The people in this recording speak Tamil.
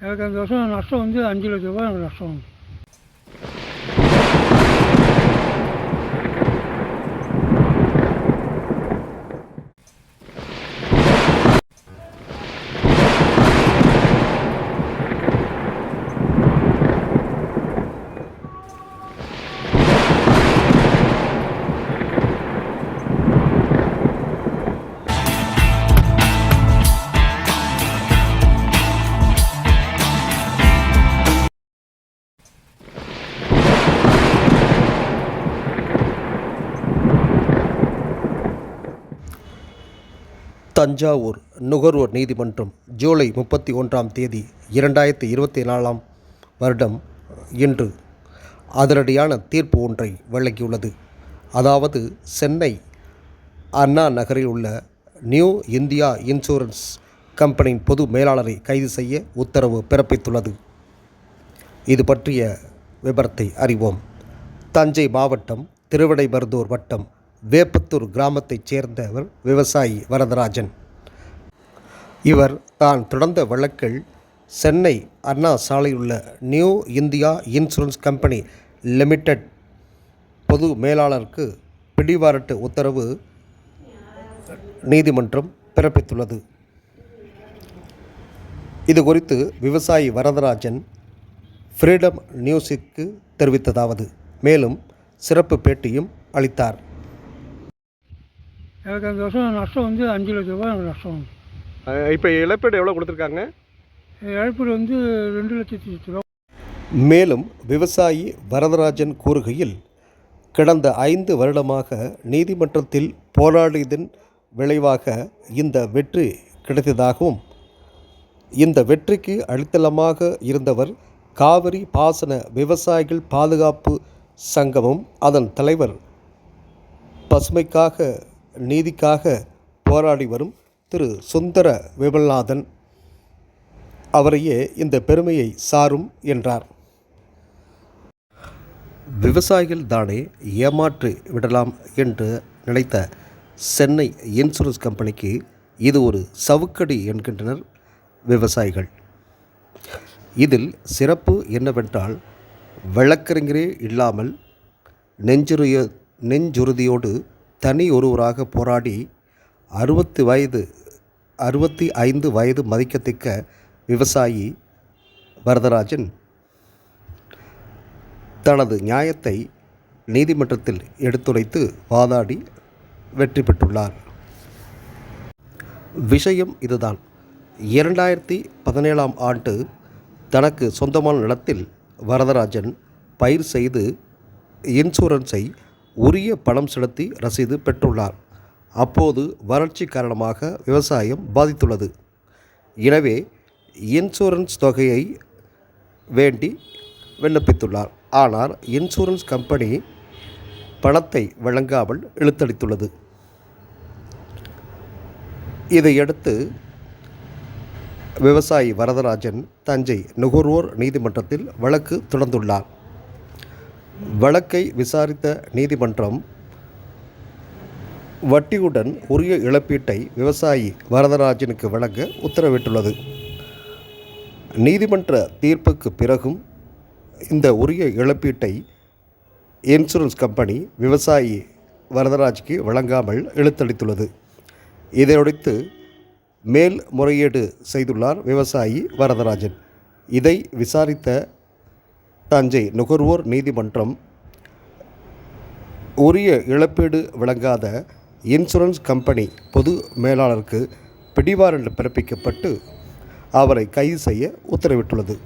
எனக்கு அந்த வருஷம் நஷ்டம் வந்து அஞ்சு லட்ச ரூபாய் எனக்கு நஷ்டம் தஞ்சாவூர் நுகர்வோர் நீதிமன்றம் ஜூலை முப்பத்தி ஒன்றாம் தேதி இரண்டாயிரத்தி இருபத்தி நாலாம் வருடம் இன்று அதிரடியான தீர்ப்பு ஒன்றை வழங்கியுள்ளது. அதாவது சென்னை அண்ணா நகரில் உள்ள நியூ இந்தியா இன்சூரன்ஸ் கம்பெனியின் பொது மேலாளரை கைது செய்ய உத்தரவு பிறப்பித்துள்ளது. இது பற்றிய விபரத்தை அறிவோம். தஞ்சை மாவட்டம் திருவிடைமருதூர் வட்டம் வேப்பத்தூர் கிராமத்தைச் சேர்ந்தவர் விவசாயி வரதராஜன். இவர் தான் தொடர்ந்த வழக்கில் சென்னை அண்ணா சாலையில் உள்ள New India insurance company limited பொது மேலாளருக்கு பிடிவாரட்டு உத்தரவு நீதிமன்றம் பிறப்பித்துள்ளது. இது குறித்து விவசாயி வரதராஜன் ஃப்ரீடம் நியூஸுக்கு தெரிவித்ததாவது. மேலும் சிறப்பு பேட்டியும் அளித்தார். எனக்கு அந்த வருஷம் நஷ்டம் வந்து அஞ்சு லட்ச ரூபாய் எனக்கு நஷ்டம். வந்து இப்போ இழப்பீடு எவ்வளோ கொடுத்துருக்காங்க? இழப்பீடு வந்து ரெண்டு லட்சத்தி ரூபா. மேலும் விவசாயி வரதராஜன் கூறுகையில் கடந்த ஐந்து வருடமாக நீதிமன்றத்தில் போராடியதன் விளைவாக இந்த வெற்றி கிடைத்ததாகவும் இந்த வெற்றிக்கு அடித்தளமாக இருந்தவர் காவிரி பாசன விவசாயிகள் பாதுகாப்பு சங்கமும் அதன் தலைவர் பசுமைக்காக நீதிக்காக போராடி வரும் திரு சுந்தர விமல்நாதன் அவரையே இந்த பெருமையை சாரும் என்றார். விவசாயிகள் தானே ஏமாற்றி விடலாம் என்று நினைத்த சென்னை இன்சூரன்ஸ் கம்பெனிக்கு இது ஒரு சவுக்கடி என்கின்றனர் விவசாயிகள். இதில் சிறப்பு என்னவென்றால் வழக்கறிஞரே இல்லாமல் நெஞ்சுரிய நெஞ்சுறுதியோடு தனி ஒருவராக போராடி அறுபத்தி வயது அறுபத்தி ஐந்து வயது மதிக்கத்தக்க விவசாயி வரதராஜன் தனது நியாயத்தை நீதிமன்றத்தில் எடுத்துரைத்து வாதாடி வெற்றி பெற்றுள்ளார். விஷயம் இதுதான். இரண்டாயிரத்தி பதினேழாம் ஆண்டு தனக்கு சொந்தமான நிலத்தில் வரதராஜன் பயிர் செய்து இன்சூரன்ஸை உரிய பணம் செலுத்தி ரசீது பெற்றுள்ளார். அப்போது வறட்சி காரணமாக விவசாயம் பாதித்துள்ளது. எனவே இன்சூரன்ஸ் தொகையை வேண்டி விண்ணப்பித்துள்ளார். ஆனால் இன்சூரன்ஸ் கம்பெனி பணத்தை வழங்காமல் இழுத்தடித்துள்ளது. இதையடுத்து விவசாயி வரதராஜன் தஞ்சை நுகர்வோர் நீதிமன்றத்தில் வழக்கு தொடர்ந்துள்ளார். வழக்கை விசாரித்த நீதிமன்றம் வட்டியுடன் உரிய இழப்பீட்டை விவசாயி வரதராஜனுக்கு வழங்க உத்தரவிட்டுள்ளது. நீதிமன்ற தீர்ப்புக்கு பிறகும் இந்த உரிய இழப்பீட்டை இன்சூரன்ஸ் கம்பெனி விவசாயி வரதராஜுக்கு வழங்காமல் இழுத்தளித்துள்ளது இதையடுத்து மேல் முறையீடு செய்துள்ளார் விவசாயி வரதராஜன். இதை விசாரித்த தஞ்சை நுகர்வோர் நீதிமன்றம் உரிய இழப்பீடு வழங்காத இன்சூரன்ஸ் கம்பெனி பொது மேலாளருக்கு பிடிவாரண்ட் பிறப்பிக்கப்பட்டு அவரை கைது செய்ய உத்தரவிட்டுள்ளது.